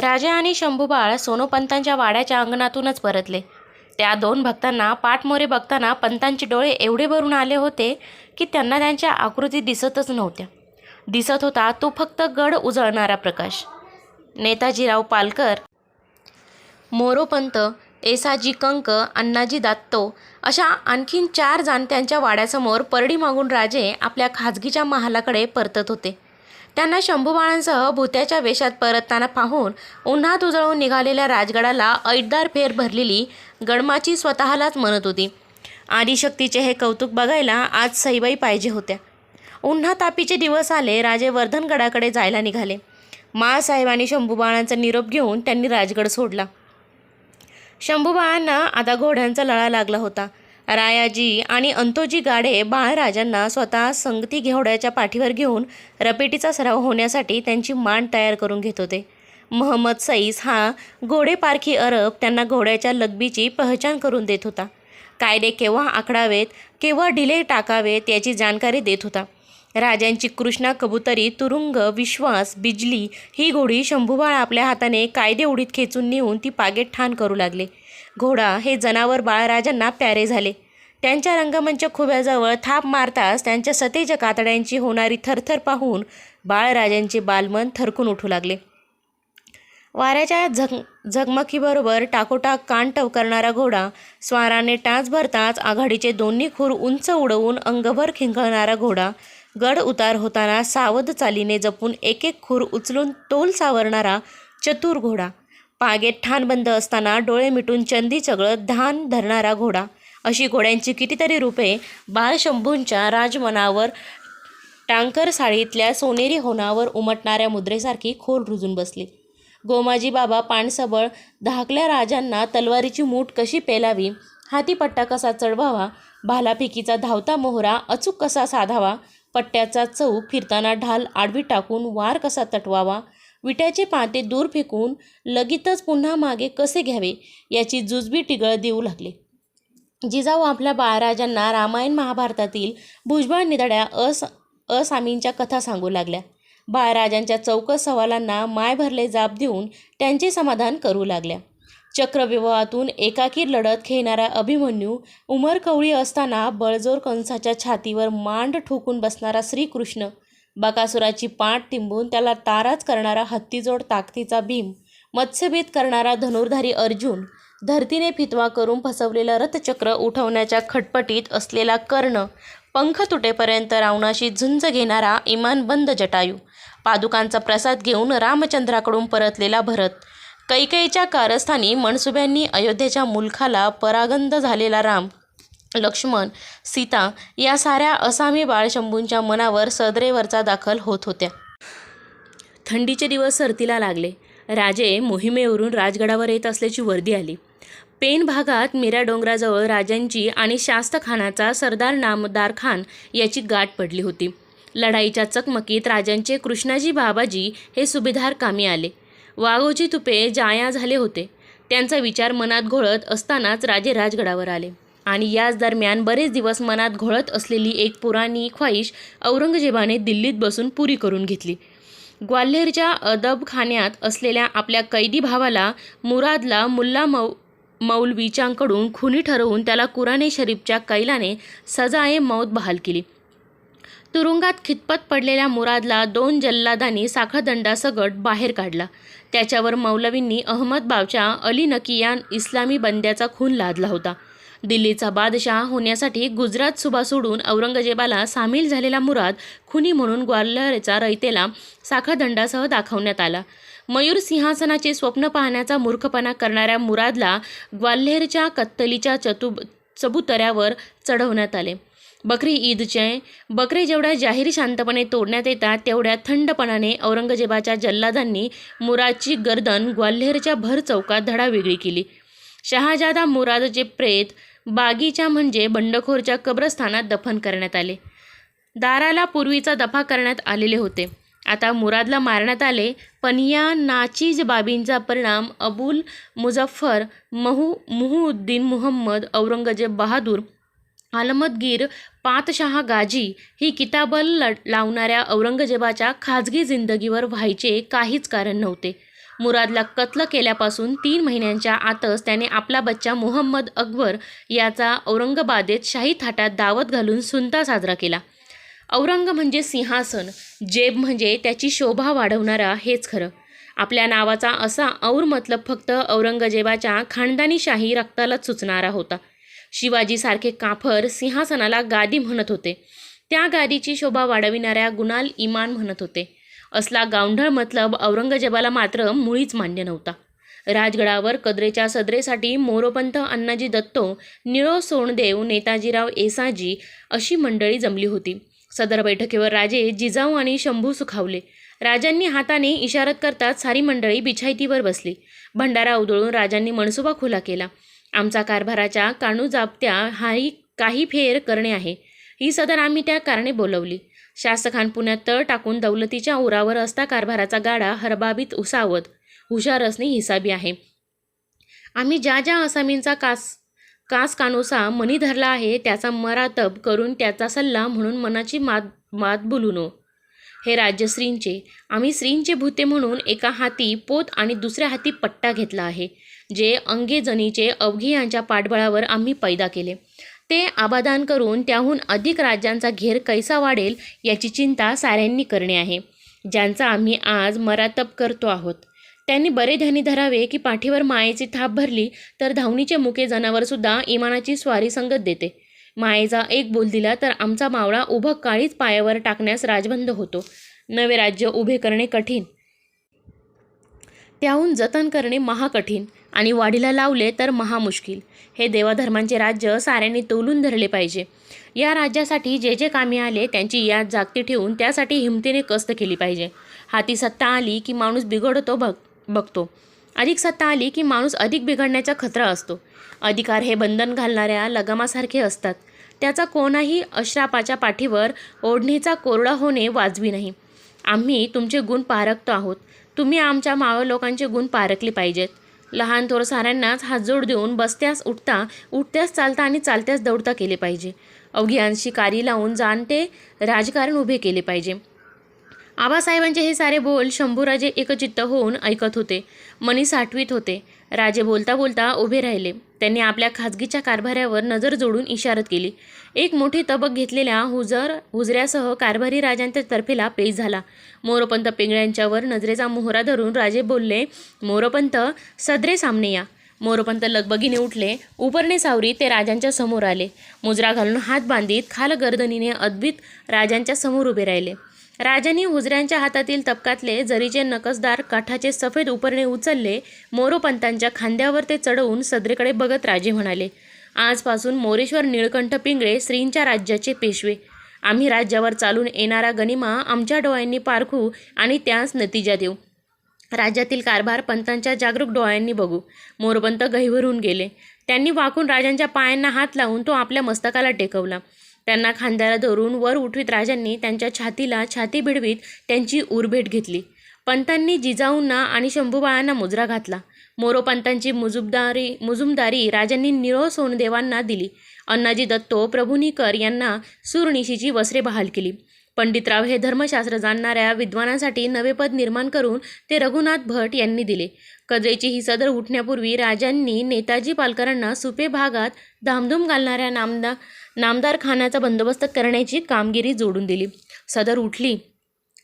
राजा आणि शंभूबाळ सोनोपंतांच्या वाड्याच्या अंगणातूनच परतले. त्या दोन भक्तांना पाठमोरे बघताना पंतांचे डोळे एवढे भरून आले होते की त्यांना त्यांच्या आकृती दिसतच नव्हत्या. दिसत होता तो फक्त गड उजळणारा प्रकाश. नेताजीराव पालकर मोरोपंत एसाजी कंक अण्णाजी दात्तो अशा आणखीन चार जाणत्यांच्या वाड्यासमोर परडी मागून राजे आपल्या खाजगीच्या महालाकडे परतत होते. त्यांना शंभूबाळांसह भूत्याच्या वेशात परतताना पाहून उन्हात उजळून निघालेल्या राजगडाला ऐटदार फेर भरलेली गडमाची स्वतःलाच म्हणत होती. आदिशक्तीचे हे कौतुक बघायला आज सईबाई पाहिजे होत्या. उन्हा तापीचे दिवस आले राजे वर्धनगडाकडे जायला निघाले. माळसाहेब आणि शंभूबाळांचा निरोप घेऊन त्यांनी राजगड सोडला. शंभूबाळांना आता घोड्यांचा लळा लागला होता. रायाजी आणि अंतोजी गाडे बाळराजांना स्वतः संगती घेवड्याच्या पाठीवर घेऊन रपेटीचा सराव होण्यासाठी त्यांची मान तयार करून घेत होते. महम्मद सईस हा घोडेपारखी अरब त्यांना घोड्याच्या लगबीची पहचान करून देत होता. कायदे केव्हा आखडावेत केव्हा ढिले टाकावेत याची जाणकारी देत होता. राजांची कृष्णा कबुतरी तुरुंग विश्वास बिजली ही घोडी शंभूबाळ आपल्या हाताने कायदे उडीत खेचून नेऊन ती पागेत ठाण करू लागले. घोडा हे जनावर बाळराजांना प्यारे झाले. त्यांच्या रंगमंच खुब्याजवळ थाप मारताच त्यांच्या सतेज कातड्यांची होणारी थरथर पाहून बाळराजांचे बालमन थरकून उठू लागले. वाऱ्याच्या झग झगमकीबरोबर टाकोटाक कान टवकरणारा घोडा स्वाराने टाच भरताच आघाडीचे दोन्ही खूर उंच उडवून अंगभर खिंकळणारा घोडा गड उतार होताना सावध चालीने जपून एक एक खूर उचलून तोल सावरणारा चतुर घोडा पागेत ठाण बंद असताना डोळे मिटून चंदी चगळत धान धरणारा घोडा. अशी घोड्यांची कितीतरी रूपे बाळशंभूंच्या राजमनावर टांकर साडीतल्या सोनेरी होणावर उमटणाऱ्या मुद्रेसारखी खोल रुजून बसली. गोमाजी बाबा पाणसबळ धाकल्या राजांना तलवारीची मूठ कशी पेलावी हातीपट्टा कसा चढवावा भालाफिकीचा धावता मोहरा अचूक कसा साधावा पट्ट्याचा चौक फिरताना ढाल आडवी टाकून वार कसा तटवावा विट्याचे पाते दूर फेकून लगेचच पुन्हा मागे कसे घ्यावे याची जुजबी टिगळ देऊ लागले. जिजाऊ आपल्या बाळराजांना रामायण महाभारतातील भुजबळ निधड्या अस असामींच्या कथा सांगू लागल्या. बाळराजांच्या चौकस सवालांना माय भरले जाब देऊन त्यांचे समाधान करू लागल्या. चक्रविवाहातून एकाकी लढत खेळणारा अभिमन्यू उमरकवळी असताना बळजोर कंसाच्या छातीवर मांड ठोकून बसणारा श्रीकृष्ण बकासुराची पाठ तिंबून त्याला ताराच करणारा हत्तीजोड ताकदीचा भीम मत्स्यभेद करणारा धनुर्धारी अर्जुन धरतीने फितवा करून फसवलेलं रथचक्र उठवण्याच्या खटपटीत असलेला कर्ण पंख तुटेपर्यंत रावणाशी झुंज घेणारा इमानबंद जटायू पादुकांचा प्रसाद घेऊन रामचंद्राकडून परतलेला भरत कैकेईच्या कारस्थानी मनसुब्यांनी अयोध्येच्या मुलखाला परागंद झालेला राम लक्ष्मण सीता या साऱ्या असामी बाळशंभूंच्या मनावर सदरेवरचा दाखल होत होत्या. थंडीचे दिवस सरतीला लागले. राजे मोहिमेवरून राजगडावर येत असल्याची वर्दी आली. पेन भागात मीरा डोंगराजवळ राजांची आणि शास्तखानाचा सरदार नामदार खान याची गाठ पडली होती. लढाईच्या चकमकीत राजांचे कृष्णाजी बाबाजी हे सुभेदार कामी आले. वाघोजी तुपे जाया झाले होते. त्यांचा विचार मनात घोळत असतानाच राजे राजगडावर आले. आणि याच दरम्यान बरेच दिवस मनात घोळत असलेली एक पुराणी ख्वाहिश औरंगजेबाने दिल्लीत बसून पुरी करून घेतली. ग्वाल्हेरच्या अदबखान्यात असलेल्या आपल्या कैदी भावाला मुरादला मुल्ला मौ मौलवीच्याकडून खुनी ठरवून त्याला कुराणे शरीफच्या कैलाने सजाए मौत बहाल केली. तुरुंगात खितपत पडलेल्या मुरादला दोन जल्लादांनी साखळदंडासकट बाहेर काढला. त्याच्यावर मौलवींनी अहमदबावच्या अली नकियान इस्लामी बंद्याचा खून लादला होता. दिल्लीचा बादशाह होण्यासाठी गुजरात सुभा सोडून औरंगजेबाला सामील झालेला मुराद खुनी म्हणून ग्वाल्हेरचा रयतेला साखळदंडासह दाखवण्यात आला. मयूर सिंहासनाचे स्वप्न पाहण्याचा मूर्खपणा करणाऱ्या मुरादला ग्वाल्हेरच्या कत्तलीच्या चतु चबुतऱ्यावर चढवण्यात आले. बकरी ईदचे बकरे जेवढ्या जाहीर शांतपणे तोडण्यात येतात तेवढ्या थंडपणाने औरंगजेबाच्या जल्लादांनी मुरादची गर्दन ग्वाल्हेरच्या भर चौकात धडा वेगळी केली. शहाजादा मुरादचे प्रेत बागीच्या म्हणजे बंडखोरच्या कब्रस्थानात दफन करण्यात आले. दाराला पूर्वीचा दफा करण्यात आलेले होते. आता मुरादला मारण्यात आले पण या नाचीज बाबींचा परिणाम अबुल मुझफ्फर महू मुहुद्दीन मुहम्मद औरंगजेब बहादूर आलमदगीर पातशहा गाजी ही किताबल लावणाऱ्या औरंगजेबाच्या खाजगी जिंदगीवर व्हायचे काहीच कारण नव्हते. मुरादला कत्ल केल्यापासून तीन महिन्यांच्या आतच त्याने आपला बच्चा मोहम्मद अकबर याचा औरंगाबादेत शाही थाटात दावत घालून सुनता साजरा केला. औरंग म्हणजे सिंहासन जेब म्हणजे त्याची शोभा वाढवणारा हेच खरं. आपल्या नावाचा असा और मतलब फक्त औरंगजेबाच्या खानदानीशाही रक्तालाच सुचणारा होता. शिवाजीसारखे काफर सिंहासनाला गादी म्हणत होते. त्या गादीची शोभा वाढविणाऱ्या गुणाल इमान म्हणत होते. असला गावंढळ मतलब औरंगजेबाला मात्र मुळीच मान्य नव्हता. राजगडावर कद्रेच्या सदरेसाठी मोरोपंत अण्णाजी दत्तो निळो सोणदेव नेताजीराव एसाजी अशी मंडळी जमली होती. सदर बैठकीवर राजे जिजाऊ आणि शंभू सुखावले. राजांनी हाताने इशारत करताच सारी मंडळी बिछायतीवर बसली. भंडारा उधळून राजांनी मनसुबा खुला केला. आमचा कारभाराच्या काणूजाप्त्या हाही काही फेर करणे आहे. ही सदर आम्ही त्या कारणे बोलवली. शासखान पुण्यात तळ टाकून दौलतीच्या उरावर असता कारभाराचा गाडा हरबाबीत उसावत. हुशार असणे हिसाबी आहे. आम्ही ज्या ज्या आसामींचा कास कास कानोसा मनी धरला आहे त्याचा मरातब करून त्याचा सल्ला म्हणून मनाची मात मात बोलूनो. हे राज्य श्रींचे आम्ही श्रींचे भूते म्हणून एका हाती पोत आणि दुसऱ्या हाती पट्टा घेतला आहे जे अंगेजनीचे अवघी यांच्या पाठबळावर आम्ही पैदा केले. ते आबादान करून त्याहून अधिक राज्यांचा घेर कैसा वाढेल याची चिंता साऱ्यांनी करणे आहे. ज्यांचा आम्ही आज मरातप करतो आहोत. त्यांनी बरे ध्यानी धरावे की पाठीवर मायेची थाप भरली तर धावणीचे मुके जनावरसुद्धा इमानाची स्वारी संगत देते. मायेचा एक बोल दिला तर आमचा मावळा उभं काळीच पायावर टाकण्यास राजबंद होतो. नवे राज्य उभे करणे कठीण. त्याहून जतन करणे महाकठीण. आणि वाढीला लावले तर महामुश्किल. हे देवाधर्मांचे राज्य साऱ्यांनी तोलून धरले पाहिजे. या राज्यासाठी जे जे कामी आले त्यांची याद जागती ठेवून त्यासाठी हिमतीने कष्ट केली पाहिजे. हाती सत्ता आली की माणूस बिघडतो बघ बघतो. अधिक सत्ता आली की माणूस अधिक बिघडण्याचा खतरा असतो. अधिकार हे बंधन घालणाऱ्या लगामासारखे असतात. त्याचा कोणाही अश्रापाच्या पाठीवर ओढणीचा कोरडा होणे वाजवी नाही. आम्ही तुमचे गुण पारखतो आहोत. तुम्ही आमच्या मावळ लोकांचे गुण पारखले पाहिजेत. लहान थोर साऱ्यांनाच हात जोड देऊन बसत्यास उठता उठत्यास चालता आणि चालत्यास दौडता केले पाहिजे. अवघ्यांशी कारी लावून जाणते राजकारण उभे केले पाहिजे. आबासाहेबांचे हे सारे बोल शंभूराजे एकचित्त होऊन ऐकत होते. मनी साठवीत होते. राजे बोलता बोलता उभे राहिले. त्यांनी आपल्या खाजगीच्या कारभाऱ्यावर नजर जोडून इशारत केली. एक मोठी तबक घेतलेल्या हुजर हुजऱ्यासह कारभारी राजांच्या तर्फेला पेश झाला. मोरोपंत पिंगळ्यांच्यावर नजरेचा मोहरा धरून राजे बोलले मोरोपंत सदरे सामने या. मोरोपंत लगबगीने उठले. उपरणे सावरी ते राजांच्या समोर आले. मुजरा घालून हात बांधित खाल गर्दनीने अद्भुत राजांच्या समोर उभे राहिले. राजांनी हुजऱ्यांच्या हातातील तपकातले जरीचे नकसदार काठाचे सफेद उपरणे उचलले मोरोपंतांच्या खांद्यावर ते चढवून सदरेकडे बघत राजे म्हणाले आजपासून मोरेश्वर निळकंठ पिंगळे श्रींच्या राज्याचे पेशवे. आम्ही राज्यावर चालून येणारा गनिमा आमच्या डोळ्यांनी पारखू आणि त्यास नतीजा देऊ. राज्यातील कारभार पंतांच्या जागरूक डोळ्यांनी बघू. मोरपंत गहिवरून गेले. त्यांनी वाकून राजांच्या पायांना हात लावून तो आपल्या मस्तकाला टेकवला. त्यांना खांद्याला धरून वर उठवीत राजांनी त्यांच्या छातीला छाती भिडवीत त्यांची उरभेट घेतली. पंतांनी जिजाऊंना आणि शंभूबाळांना मुजरा घातला. मोरोपंतांची मुजुबदारी मुजुमदारी राजांनी निळो सोनदेवांना दिली. अण्णाजी दत्तो प्रभुनीकर यांना सुरनिशीची वस्त्रे बहाल केली. पंडितराव हे धर्मशास्त्र जाणणाऱ्या विद्वानांसाठी नवे पद निर्माण करून ते रघुनाथ भट यांनी दिले. कद्रेची ही सदर उठण्यापूर्वी राजांनी नेताजी पालकरांना सुपे भागात धामधूम घालणाऱ्या नामदा नामदार खानाचा बंदोबस्त करण्याची कामगिरी जोडून दिली. सदर उठली.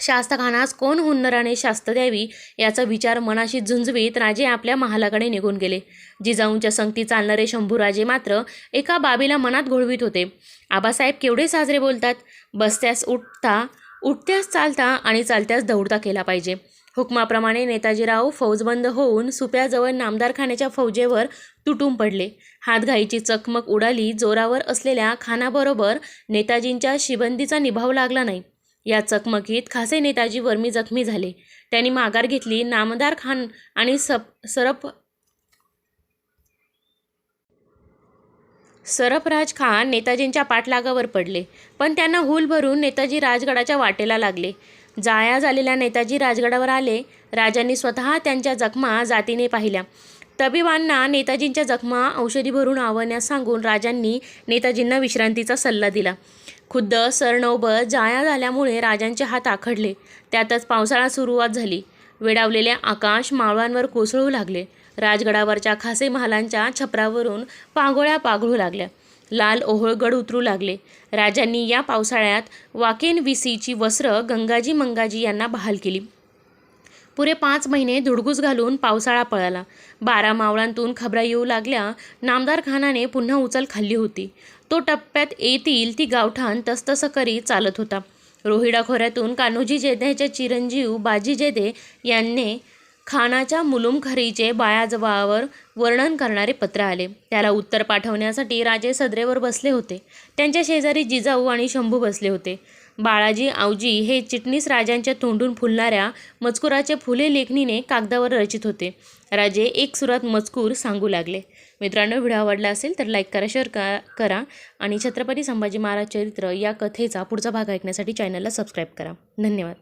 शास्त्रखानास कोण हुन्नराने शास्त द्यावी याचा विचार मनाशी झुंजवीत राजे आपल्या महालाकडे निघून गेले. जिजाऊंच्या संगती चालणारे शंभूराजे मात्र एका बाबीला मनात घोळवीत होते. आबासाहेब केवढे साजरे बोलतात? बसत्यास उठता उठत्यास चालता आणि चालत्यास दौडता केला पाहिजे. हुकमाप्रमाणे नेताजीराव फौजबंद होऊन सुप्याजवळ नामदारखान्याच्या फौजेवर तुटून पडले. हातघाईची चकमक उडाली जोरावर असलेल्या खानाबरोबर नेताजींच्या शिबंदीचा निभाव लागला नाही. या चकमकीत खासे नेताजी वर्मी जखमी झाले. त्यांनी माघार घेतली नामदार खान आणि सप सरप सरफराज खान नेताजींच्या पाठलागावर पडले. पण त्यांना हूल भरून नेताजी राजगडाच्या वाटेला लागले. जाया झालेल्या नेताजी राजगडावर आले. राजांनी स्वतः त्यांच्या जखमा जातीने पाहिल्या. तबिबांना नेताजींच्या जखमा औषधी भरून आवण्यास सांगून राजांनी नेताजींना विश्रांतीचा सल्ला दिला. खुद्द सरनौबत जाया झाल्यामुळे राजांचे हात आखडले. त्यातच पावसाळा सुरुवात झाली. वेडावलेले आकाश मावळांवर कोसळू लागले. राजगडावरच्या खासे महालांच्या छपरावरून पागोळ्या पागळू लागल्या. लाल ओहळगड उतरू लागले. राजांनी या पावसाळ्यात वाकेन विसीची वस्त्र गंगाजी मंगाजी यांना बहाल केली. पुरे पाच महिने धुडगूस घालून पावसाळा पळाला. बारा मावळांतून खबरा येऊ लागल्या नामदार खानाने पुन्हा उचल खाल्ली होती. तो टप्प्यात येतील ती गावठाण तसतसं करीत चालत होता. रोहिडा खोऱ्यातून कान्होजी जेधेचे चिरंजीव बाजी जेधे यांनी खानाच्या मुलुमखरीचे बायाजवावर वर्णन करणारे पत्र आले. त्याला उत्तर पाठवण्यासाठी राजे सदरेवर बसले होते. त्यांच्या शेजारी जिजाऊ आणि शंभू बसले होते. बाळाजी आवजी हे चिटणीस राजांच्या तोंडून फुलणाऱ्या मजकुराचे फुले लेखणीने कागदावर रचित होते. राजे एक सुरात मजकूर सांगू लागले. मित्रांनो व्हिडिओ आवडला असेल तर लाईक करा शेअर का करा आणि छत्रपती संभाजी महाराज चरित्र या कथेचा पुढचा भाग ऐकण्यासाठी चॅनलला सबस्क्राईब करा. धन्यवाद.